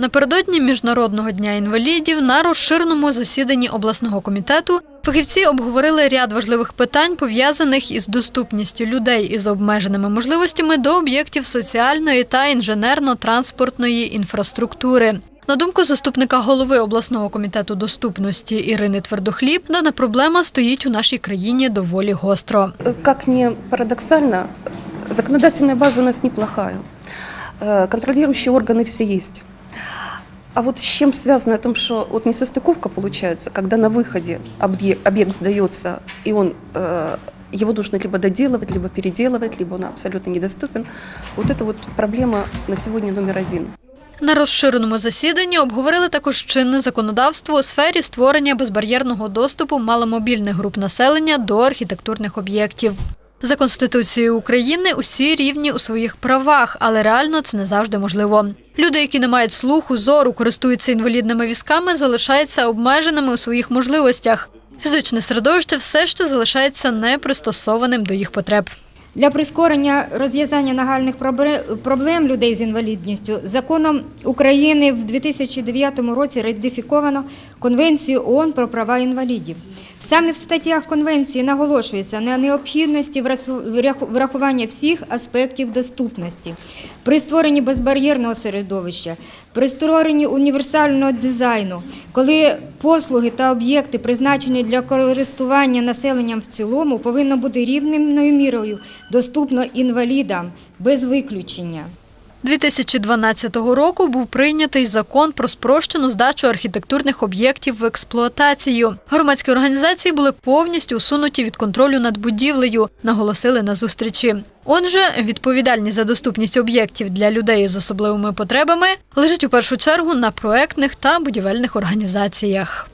Напередодні Міжнародного дня інвалідів на розширеному засіданні обласного комітету фахівці обговорили ряд важливих питань, пов'язаних із доступністю людей із обмеженими можливостями до об'єктів соціальної та інженерно-транспортної інфраструктури. На думку заступника голови обласного комітету доступності Ірини Твердохліб, дана проблема стоїть у нашій країні доволі гостро. Как ни парадоксально, законодательная база у нас неплохая. Э, Контролирующие органы все есть. А вот с чем связано о том, что вот несостыковка получается, когда на выходе объе- объект сдается, и он, э, его нужно либо доделывать, либо переделывать, либо он абсолютно недоступен. Вот это вот проблема на сегодня номер один. На розширеному засіданні обговорили також чинне законодавство у сфері створення безбар'єрного доступу маломобільних груп населення до архітектурних об'єктів. За Конституцією України усі рівні у своїх правах, але реально це не завжди можливо. Люди, які не мають слуху, зору, користуються інвалідними візками, залишаються обмеженими у своїх можливостях. Фізичне середовище все ще залишається непристосованим до їх потреб. Для прискорення розв'язання нагальних проблем людей з інвалідністю законом України в 2009 році ратифіковано Конвенцію ООН про права інвалідів. Саме в статтях конвенції наголошується на необхідності врахування всіх аспектів доступності при створенні безбар'єрного середовища, при створенні універсального дизайну, коли послуги та об'єкти, призначені для користування населенням в цілому, повинно бути рівною мірою доступно інвалідам без виключення. 2012 року був прийнятий закон про спрощену здачу архітектурних об'єктів в експлуатацію. Громадські організації були повністю усунуті від контролю над будівлею, наголосили на зустрічі. Отже, відповідальність за доступність об'єктів для людей з особливими потребами лежить у першу чергу на проектних та будівельних організаціях.